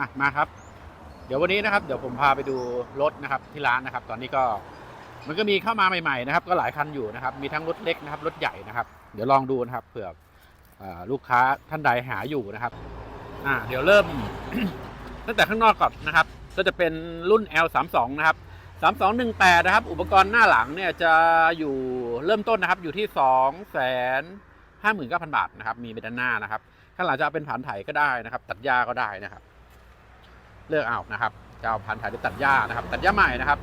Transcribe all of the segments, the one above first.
อะมาครับ เดี๋ยววันนี้นะครับ เดี๋ยวผมพาไปดูรถนะครับที่ร้านนะครับ ตอนนี้ก็มันก็มีเข้ามาใหม่ๆนะครับ ก็หลายคันอยู่นะครับ มีทั้งรถเล็กนะครับรถใหญ่นะครับ เดี๋ยวลองดูนะครับเผื่ออลูกค้าท่านใดหาอยู่นะครับ อ่า เดี๋ยวเริ่ม ตั้งแต่ข้างนอกก่อนนะครับ ก็จะเป็นรุ่น L32 นะครับ3218 นะครับ อุปกรณ์หน้าหลังเนี่ยจะอยู่เริ่มต้นนะครับอยู่ที่ 2 5 9 0 0 0 บาทนะครับ มีเป็นด้านหน้านะครับ ข้างหลังจะเป็นผ่านไถก็ได้นะครับ ตัดหญ้าก็ได้นะครับ เลือกเอานะครับจะเอาผ่านไถหรือตัดหญ้านะครับ ตัดหญ้าใหม่นะครับ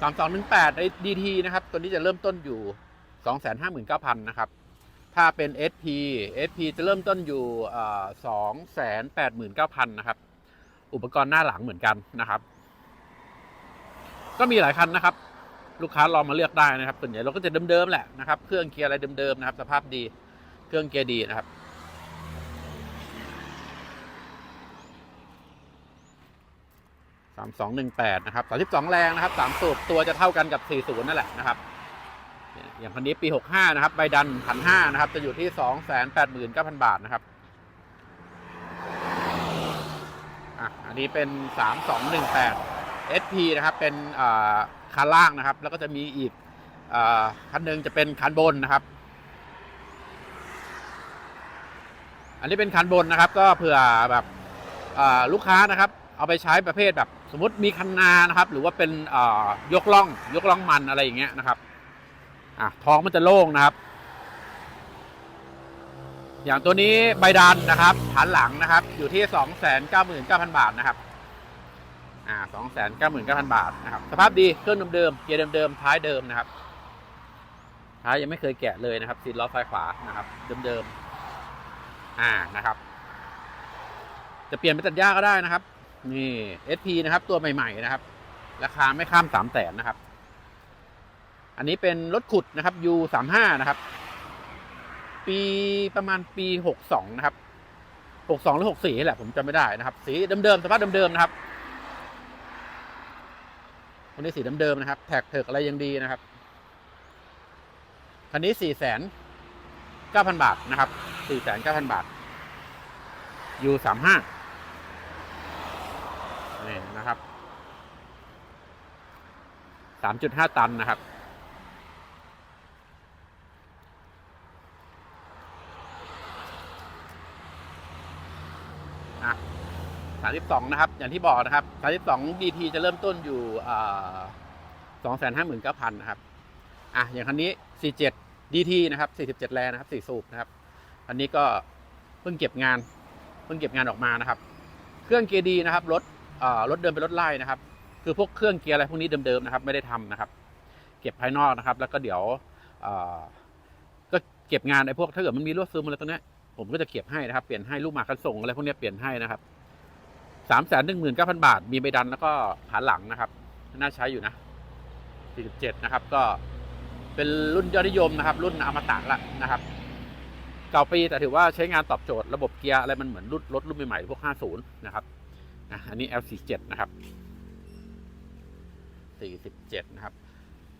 3218ไอ้ DT นะครับ ตัวนี้จะเริ่มต้นอยู่259,000นเก้าพันนะครับ ถ้าเป็น SP SP จะเริ่มต้นอยู่289,000นะครับ อุปกรณ์หน้าหลังเหมือนกันนะครับ ก็มีหลายคันนะครับ ลูกค้าลองมาเลือกได้นะครับส่วนใหญ่เราก็จะเดิมๆแหละนะครับ เครื่องเกียร์อะไรเดิมๆนะครับ สภาพดี เครื่องเกียร์ดีนะครับ สามสองหนึ่งแปดนะครับสามสิบสองแรงนะครับสามสูบตัวจะเท่ากันกับสี่ศูนย์นั่นแหละนะครับ อย่างคันนี้ปีหกห้านะครับ ใบดันพันห้านะครับ จะอยู่ที่สองแสนแปดหมื่นเก้าพันบาทนะครับ อะ อันนี้เป็นสามสองหนึ่งแปด SP นะครับ เป็นคันล่างนะครับ แล้วก็จะมีอีกอันหนึ่งจะเป็นคันบนนะครับ อันนี้เป็นคันบนนะครับ ก็เผื่อแบบลูกค้านะครับเอาไปใช้ประเภทแบบ สมมติมีคันนานะครับ หรือว่าเป็นยกล่อง ยกล่องมันอะไรอย่างเงี้ยนะครับอะท้องมันจะโล่งนะครับ อย่างตัวนี้ใบดันนะครับ ฐานหลังนะครับ อยู่ที่สองแสนเก้าหมื่นเก้าพันบาทนะครับอ่าสองแสนเก้าหมื่นเก้าพันบาทนะครับ สภาพดีเครื่องเดิมๆเกียร์เดิมๆท้ายเดิมนะครับท้ายยังไม่เคยแกะเลยนะครับซีดล้อไฟขวานะครับ เดิมๆอ่านะครับ จะเปลี่ยนเป็นตัดหญ้าก็ได้นะครับ นี่ SP นะครับ ตัวใหม่ๆนะครับ ราคาไม่ข้ามสามแสนนะครับ อันนี้เป็นรถขุดนะครับ U สามห้านะครับ ปีประมาณปีหกสองนะครับหกสองหรือหกสี่แหละผมจำไม่ได้นะครับ สีเดิมๆสภาพเดิมๆนะครับคันนี้สีเดิมๆนะครับ แท็กเถิกอะไรยังดีนะครับคันนี้สี่แสนเก้าพันบาทนะครับสี่แสนเก้าพันบาท U สามห้า นี่นะครับ สามจุดห้าตันนะครับ อะสามสิบสองนะครับ อย่างที่บอกนะครับสามสิบสองดีทีจะเริ่มต้นอยู่สองแสนห้าหมื่นเก้าพันนะครับ อะ อย่างคันนี้สี่เจ็ดดีทีนะครับสี่สิบเจ็ดแรงนะครับสี่สูบนะครับ อันนี้ก็เพิ่งเก็บงาน เพิ่งเก็บงานออกมานะครับ เครื่องเกียร์ดีนะครับ รถ รถเดิมเป็นรถไล่นะครับ คือพวกเครื่องเกียร์อะไรพวกนี้เดิมๆนะครับ ไม่ได้ทำนะครับ เก็บภายนอกนะครับ แล้วก็เดี๋ยวก็เก็บงานไอ้พวกถ้าเกิดมันมีรั่วซึมอะไรตัวเนี้ผมก็จะเก็บให้นะครับ เปลี่ยนให้ลูกหมากคันส่งอะไรพวกนี้เปลี่ยนให้นะครับสามแสนหนึ่งหมื่นเก้าพันบาท มีใบดันแล้วก็ฐานหลังนะครับ น่าใช้อยู่นะสี่สิบเจ็ดนะครับ ก็เป็นรุ่นยอดนิยมนะครับ รุ่นอมตะละนะครับ เก่าปีแต่ถือว่าใช้งานตอบโจทย์ระบบเกียร์อะไรมันเหมือนรุ่นรถรุ่นใหม่ๆพวก 50 นะครับ อะอันนี้ L47 นะครับ47นะครับ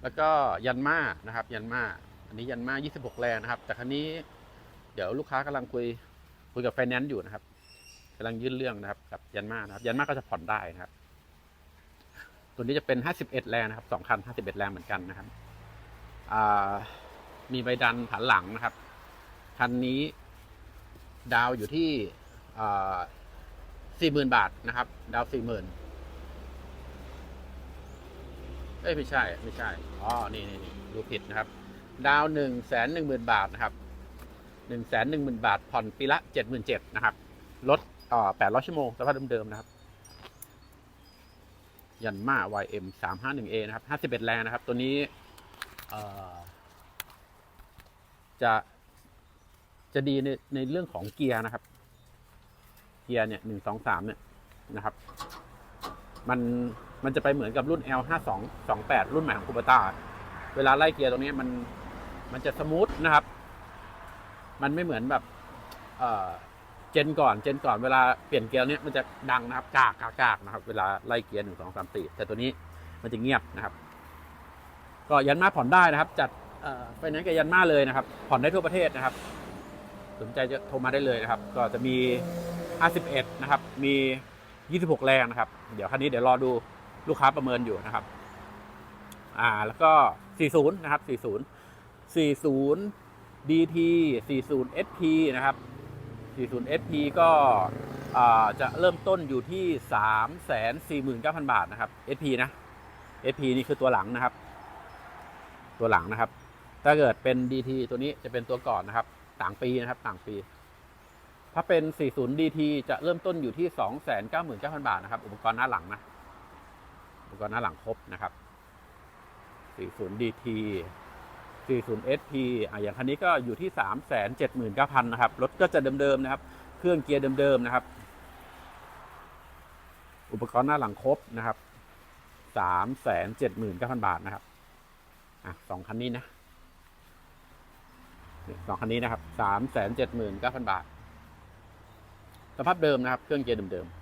แล้วก็ยันมานะครับ ยันมาอันนี้ยันมา26 แรงนะครับ แต่คันนี้เดี๋ยวลูกค้ากำลังคุยคุยกับไฟแนนซ์อยู่นะครับกำลังยื่นเรื่องนะครับกับยันมานะครับ ยันมาก็จะผ่อนได้นะครับ ตัวนี้จะเป็น 51 แรงนะครับสองคัน 51 แรงเหมือนกันนะครับมีใบดันฐานหลังนะครับ คันนี้ดาวอยู่ที่ สี่หมื่นบาทนะครับ ดาวสี่หมื่นเอ้ยไม่ใช่ ไม่ใช่ อ๋อ นี่นี่นี่ดูผิดนะครับ ดาวหนึ่งแสนหนึ่งหมื่นบาทนะครับหนึ่งแสนหนึ่งหมื่นบาท ผ่อนปีละเจ็ดหมื่นเจ็ดนะครับรถอ่อแปดร้อยชั่วโมงสภาพเดิมๆนะครับ ยันมา YM สามห้าหนึ่ง A นะครับห้าสิบเอ็ดแรงนะครับ ตัวนี้เอ่อจะจะดีในในเรื่องของเกียร์นะครับ กียร์เนี่ยหนึ่งสองสามเนี่ยนะครับ มันมันจะไปเหมือนกับรุ่น L ห้าสองสองแปดรุ่นใหม่ของคูปต้าเวลาไล่เกียร์ตรงนี้มันมันจะสมูทนะครับ มันไม่เหมือนแบบเอ่อเจนก่อนเจนก่อนเวลาเปลี่ยนเกียร์เนี้ยมันจะดังนะครับกากกากกากนะครับ เวลาไล่เกียร์หนึ่งสองสามสี่แต่ตัวนี้มันจะเงียบนะครับ ก็ยันมาผ่อนได้นะครับ จัดไฟแนนซ์กับยันมาเลยนะครับ ผ่อนได้ทั่วประเทศนะครับ สนใจจะโทรมาได้เลยนะครับ ก็จะมี 51 นะครับ มี 26 แรงนะครับ เดี๋ยวคันนี้เดี๋ยวรอดูลูกค้าประเมินอยู่นะครับ อ่า แล้วก็ 40 นะครับ 40 40 DT 40 SP นะครับ 40 SP ก็อ่าจะเริ่มต้นอยู่ที่ 349,000 บาทนะครับ SP นะ SP นี่คือตัวหลังนะครับ ตัวหลังนะครับ ถ้าเกิดเป็น DT ตัวนี้จะเป็นตัวก่อนนะครับ ต่างปีนะครับ ต่างปี ถ้าเป็น 40 DT จะเริ่มต้นอยู่ที่ 299,000 บาทนะครับ อุปกรณ์หน้าหลังนะ อุปกรณ์หน้าหลังครบนะครับ 40 DT 40 SP อะอย่างคันนี้ก็อยู่ที่ 379,000 นะครับ รถก็จะเดิมๆนะครับ เครื่องเกียร์เดิมๆนะครับ อุปกรณ์หน้าหลังครบนะครับ 379,000 บาทนะครับ อะสองคันนี้นะสองคันนี้นะครับ 379,000 บาท สภาพเดิมนะครับ เครื่องเกียร์เดิมๆ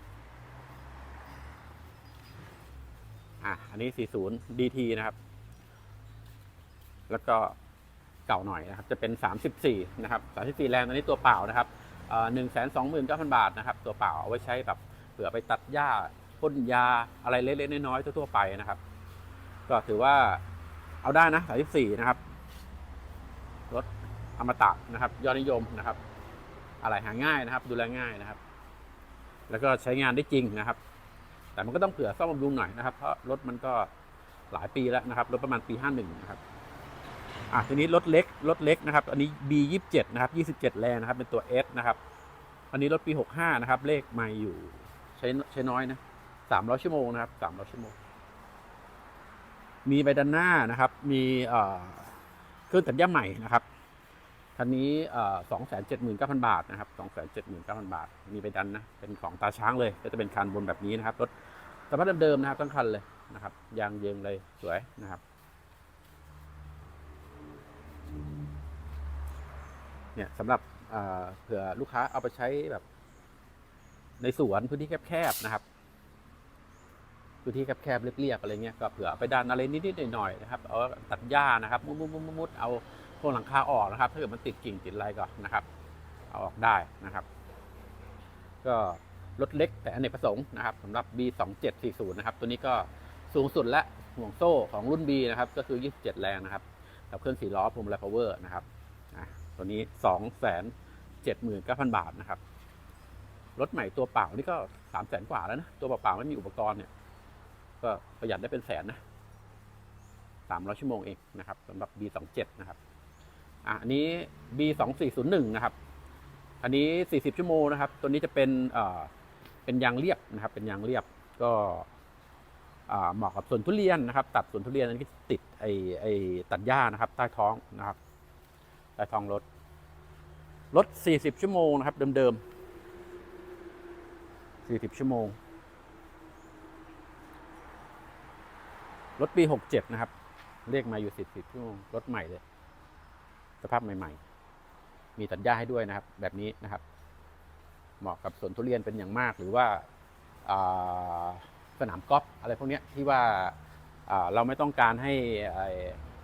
อะอันนี้ 40 DT นะครับ แล้วก็เก่าหน่อยนะครับ จะเป็น 34 นะครับ 34 แรงอันนี้ตัวเปล่านะครับหนึ่งแสนสองหมื่นเก้าพันบาทนะครับ ตัวเปล่าเอาไว้ใช้แบบเผื่อไปตัดหญ้าพ่นยาอะไรเล็กๆน้อยๆทั่วๆไปนะครับ ก็ถือว่าเอาได้นะ34นะครับรถอมตะนะครับ ยอดนิยมนะครับ อะไรหาง่ายนะครับ ดูแลง่ายนะครับ แล้วก็ใช้งานได้จริงนะครับ แต่มันก็ต้องเผื่อซ่อมบำรุงหน่อยนะครับ เพราะรถมันก็หลายปีแล้วนะครับรถประมาณปี 51 นะครับอะทีนี้รถเล็กรถเล็กนะครับ อันนี้ B 27 นะครับ27 แรงนะครับ เป็นตัว S นะครับอันนี้รถปี 65 นะครับ เลขไม่อยู่ใช้ใช้น้อยนะ300 ชั่วโมงนะครับ300 ชั่วโมง มีใบด้านหน้านะครับ มีเครื่องตัดหญ้าใหม่นะครับ คันนี้สองแสนเจ็ดหมื่นเก้าพันบาทนะครับสองแสนเจ็ดหมื่นเก้าพันบาท มีไปดันนะ เป็นของตาช้างเลย ก็จะเป็นคันบนแบบนี้นะครับ รถสภาพเดิมๆนะครับทั้งคันเลยนะครับ ยางเยิงเลยสวยนะครับ เนี่ยสำหรับเผื่อลูกค้าเอาไปใช้แบบ ในสวนพื้นที่แคบๆนะครับ พื้นที่แคบๆเรียบๆอะไรเงี้ยก็เผื่อไปดันอะไรนิดๆหน่อยๆนะครับ เอาตัดหญ้านะครับ มุดๆๆๆเอา พวหลังคาออกนะครับ ถ้าเกิดมันติดกิ่งติดอะไรก็นะครับ เอาออกได้นะครับ ก็รถเล็กแต่อเนกประสงค์นะครับสำหรับ B2740 นะครับ ตัวนี้ก็สูงสุดและห่วงโซ่ของรุ่น B นะครับ ก็คือ 27 แรงนะครับ กับเครื่อง4ล้อพวงมาลัย power นะครับตัวนี้ 279,000 บาทนะครับ รถใหม่ตัวเปล่านี่ก็ 300,000 กว่าแล้วนะ ตัวเปล่าไม่มีอุปกรณ์เนี่ย ก็ประหยัดได้เป็นแสนนะ 300 ชั่วโมงเองนะครับสำหรับ B27 นะครับ อะอันนี้ B 2 4 0 1นะครับ อันนี้ 40 ชั่วโมงนะครับ ตัวนี้จะเป็นเอ่อเป็นยางเรียบนะครับ เป็นยางเรียบก็เหมาะกับสวนทุเรียนนะครับ ตัดสวนทุเรียนอันนี้ก็ติดไอไอตัดหญ้านะครับ ใต้ท้องนะครับใต้ท้องรถรถ 40 ชั่วโมงนะครับ เดิมๆ 40 ชั่วโมงรถปี 67 นะครับเรียกมาอยู่ 40 ชั่วโมงรถใหม่เลย ภาพใหม่ ๆ มีตัดหญ้าให้ด้วยนะครับ แบบนี้นะครับ เหมาะกับสวนทุเรียนเป็นอย่างมาก หรือว่าสนามกอล์ฟอะไรพวกเนี้ยที่ว่าเราไม่ต้องการให้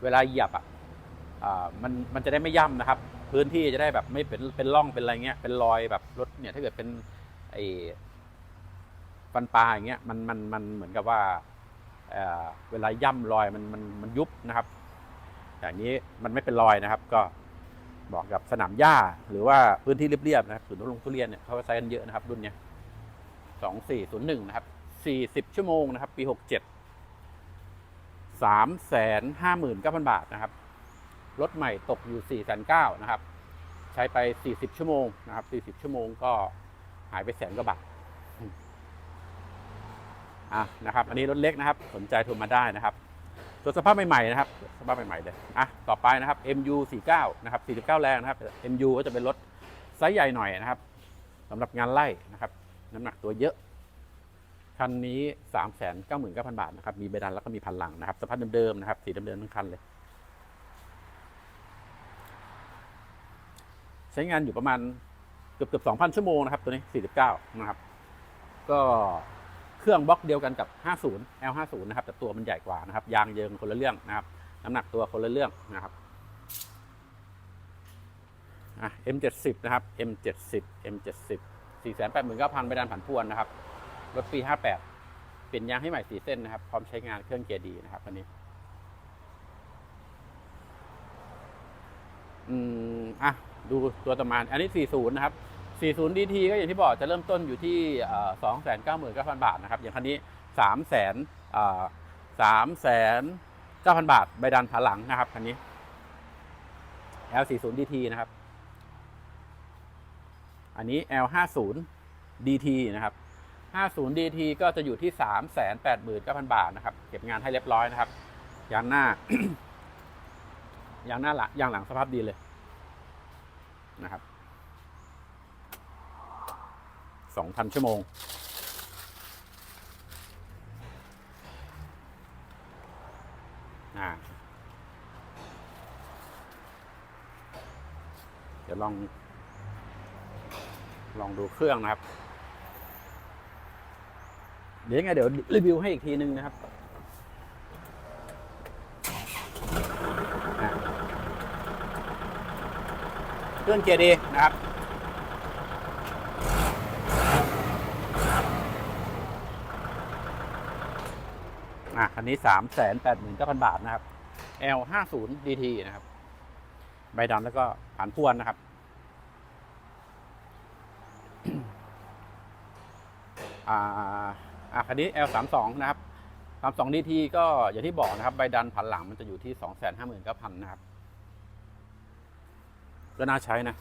เวลาเหยียบอะมันมันจะได้ไม่ย่ำนะครับ พื้นที่จะได้แบบไม่เป็นเป็นร่องเป็นอะไรเงี้ยเป็นรอยแบบรถเนี่ยถ้าเกิดเป็นไอ้ฟันปลาอย่างเงี้ยมันมันมันเหมือนกับว่าเวลาย่ำรอยมันมันมันยุบนะครับแต่อันนี้มันไม่เป็นรอยนะครับ ก็ บอกกับสนามหญ้า หรือว่าพื้นที่เรียบๆนะครับศูนย์ทุลงทุเรียนเนี่ยเขาก็ใช้กันเยอะนะครับรุ่นเนี้ยสองสี่ศูนย์หนึ่งนะครับสี่สิบชั่วโมงนะครับ ปีหกเจ็ดสามแสนห้าหมื่นเก้าพันบาทนะครับ รถใหม่ตกอยู่สี่แสนเก้านะครับ ใช้ไปสี่สิบชั่วโมงนะครับสี่สิบชั่วโมงก็หายไปแสนกว่าบาทอะนะครับ อันนี้รถเล็กนะครับ สนใจโทรมาได้นะครับ ตัวสภาพใหม่ๆนะครับสภาพใหม่ๆเลยอะต่อไปนะครับ MU 49นะครับ49 แรงนะครับ MU ก็จะเป็นรถไซส์ใหญ่หน่อยนะครับสำหรับงานไล่นะครับ น้ำหนักตัวเยอะ คันนี้ 399,000 บาทนะครับ มีใบดันแล้วก็มีพันหลังนะครับ สภาพเดิมๆนะครับ สีเดิมๆทั้งคันเลย ใช้งานอยู่ประมาณเกือบเกือบ2,000 ชั่วโมงนะครับ ตัวนี้ 49 นะครับ ก็ เครื่องบล็อกเดียวกันกับ 50 L50 นะครับ แต่ตัวมันใหญ่กว่านะครับ ยางเยิงคนละเรื่องนะครับ น้ำหนักตัวคนละเรื่องนะครับอะ M70 นะครับ M70 M70 489,000ไปดันผันพวนนะครับ รถปีห้าแปดเปลี่ยนยางให้ใหม่สีเส้นนะครับ พร้อมใช้งานเครื่องเกียร์ดีนะครับคันนี้ อืม อะ ดูตัวต่อมา อันนี้ 40 นะครับ 40 DT ก็อย่างที่บอกจะเริ่มต้นอยู่ที่สองแสนเก้าหมื่นเก้าพันบาทนะครับ อย่างคันนี้สามแสนสามแสนเก้าพันบาท ใบดันผาหลังนะครับคันนี้ L40 DT นะครับ อันนี้ L50 DT นะครับ 50 DT ก็จะอยู่ที่ 389,000 บาทนะครับ เก็บงานให้เรียบร้อยนะครับ ยางหน้า ยางหน้าหลังยางหลังสภาพดีเลยนะครับ 2,000 ชั่วโมง เดี๋ยวลอง ลองดูเครื่องนะครับ เดี๋ยวยังไงเดี๋ยวรีวิวให้อีกทีนึงนะครับเครื่องเกียร์ดีนะครับ อะคันนี้สามแสนแปดหมื่นเก้าพันบาทนะครับ L ห้าศูนย์ DT นะครับ ใบดำแล้วก็ผ่านพวนนะครับอ่าอะคันนี้ L 3 2นะครับ3 2 DT ก็อย่างที่บอกนะครับ ใบดันผันหลังมันจะอยู่ที่2 5 9 0 0 0นะครับ ก็น่าใช้นะ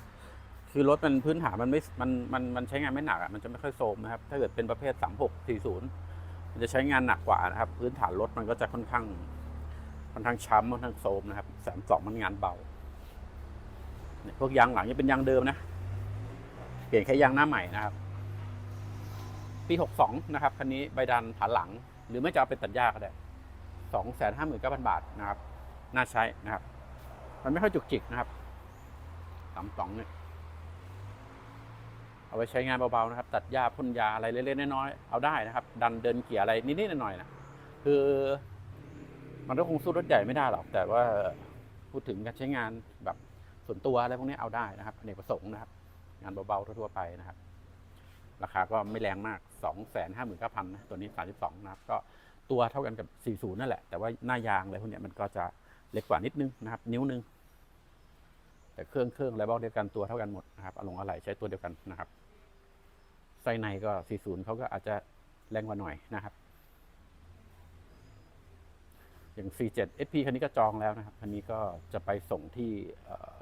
คือรถมันพื้นฐานมันไม่ มัน มัน มันใช้งานไม่หนักอะ มันจะไม่ค่อยโทมนะครับ ถ้าเกิดเป็นประเภท 36 40 มันจะใช้งานหนักกว่านะครับ พื้นฐานรถมันก็จะค่อนข้างค่อนข้างช้ำค่อนข้างโทมนะครับสามสองมันงานเบาเนี่ยพวกยางหลังยังเป็นยางเดิมนะ เปลี่ยนแค่ยางหน้าใหม่นะครับ ปีหกสองนะครับคันนี้ใบดันผาหลัง หรือไม่จะเอาเป็นตัดหญ้าก็ได้สองแสนห้าหมื่นเก้าพันบาทนะครับ น่าใช้นะครับ มันไม่ค่อยจุกจิกนะครับสามสองเนี่ย เอาไว้ใช้งานเบาๆนะครับ ตัดหญ้าพ่นยาอะไรเล็กๆน้อยๆเอาได้นะครับ ดันเดินเกี่ยอะไรนิดๆหน่อยๆนะคือ มันก็คงสู้รถใหญ่ไม่ได้หรอก แต่ว่าพูดถึงการใช้งานแบบส่วนตัวอะไรพวกนี้เอาได้นะครับอเนกประสงค์นะครับ งานเบาๆทั่วๆไปนะครับ ราคาก็ไม่แรงมาก 2 5 9 0 0 0นะตัวนี้ 32 นะครับ ก็ตัวเท่ากันกับ 40 นั่นแหละ แต่ว่าหน้ายางอะไรพวกนี้มันก็จะเล็กกว่านิดนึงนะครับ นิ้วนึง แต่เครื่องเครื่องอะไรบอกเดียวกันตัวเท่ากันหมดนะครับอลงอะไหล่ใช้ตัวเดียวกันนะครับไส้ในก็ 40เขาก็อาจจะแรงกว่าหน่อยนะครับ อย่าง 47 SP คันนี้ก็จองแล้วนะครับ คันนี้ก็จะไปส่งที่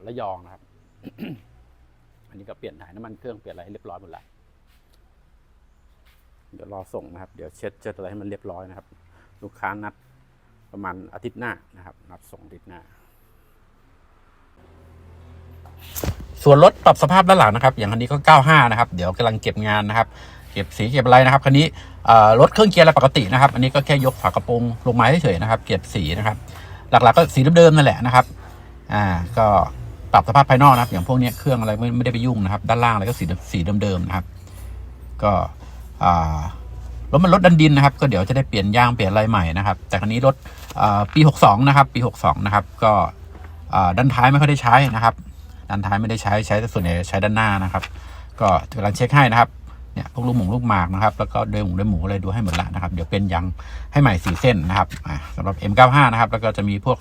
ระยองนะครับ อันนี้ก็เปลี่ยนถ่ายน้ำมันเครื่องเปลี่ยนอะไรให้เรียบร้อยหมดแล้ว เดี๋ยวรอส่งนะครับ เดี๋ยวเช็ดเช็ดอะไรให้มันเรียบร้อยนะครับ ลูกค้านัดประมาณอาทิตย์หน้านะครับ นัดส่งอาทิตย์หน้า ส่วนรถปรับสภาพด้านหลังนะครับ อย่างคันนี้ก็ 95 นะครับ เดี๋ยวกำลังเก็บงานนะครับ เก็บสีเก็บอะไรนะครับ คันนี้รถเครื่องเกียร์อะไรปกตินะครับ อันนี้ก็แค่ยกฝากระโปรงลงมาเฉยๆนะครับ เก็บสีนะครับ หลักๆก็สีเดิมๆนั่นแหละนะครับ อ่า ก็ปรับสภาพภายนอกนะครับ อย่างพวกนี้เครื่องอะไรไม่ไม่ได้ไปยุ่งนะครับ ด้านล่างอะไรก็สีสีเดิมๆนะครับ ก็อ่ารถมันรถดันดินนะครับ ก็เดี๋ยวจะได้เปลี่ยนยางเปลี่ยนอะไรใหม่นะครับ แต่คันนี้รถปี 62 นะครับ ปี 62 นะครับ ก็ด้านท้ายไม่ค่อยได้ใช้นะครับ ด้านท้ายไม่ได้ใช้ใช้แต่ส่วนใหญ่ใช้ด้านหน้านะครับ ก็กำลังเช็คให้นะครับเนี่ยพวกลูกหมูลูกหมากนะครับแล้วก็เดยหมูเดยหมูอะไรดูให้หมดละนะครับเดี๋ยวเป็นยางให้ใหม่สีเส้นนะครับอ่าสำหรับ M95 นะครับแล้วก็จะมีพวก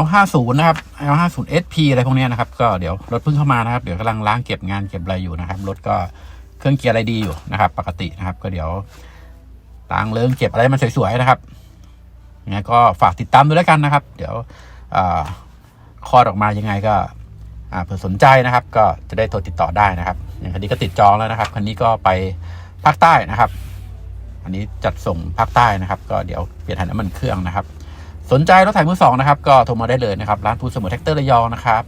L50 นะครับ L50 SP อะไรพวกนี้นะครับ ก็เดี๋ยวรถเพิ่งเข้ามานะครับ เดี๋ยวกำลังล้างเก็บงานเก็บอะไรอยู่นะครับ รถก็เครื่องเกียร์อะไรดีอยู่นะครับ ปกตินะครับ ก็เดี๋ยวล้างเลิ้งเก็บอะไรมันสวยๆนะครับยังไงก็ฝากติดตามดูแล้วกันนะครับ เดี๋ยวอคลอดออกมายังไงก็ เผื่อสนใจนะครับก็จะได้โทรติดต่อได้นะครับอย่างคันนี้ก็ติดจองแล้วนะครับคันนี้ก็ไปภาคใต้นะครับ อันนี้จัดส่งภาคใต้นะครับ ก็เดี๋ยวเปลี่ยนถ่ายน้ำมันเครื่องนะครับ สนใจรถถ่ายมือสองนะครับ ก็โทรมาได้เลยนะครับร้านภูเสมอแท็กเตอร์ระยองนะครับ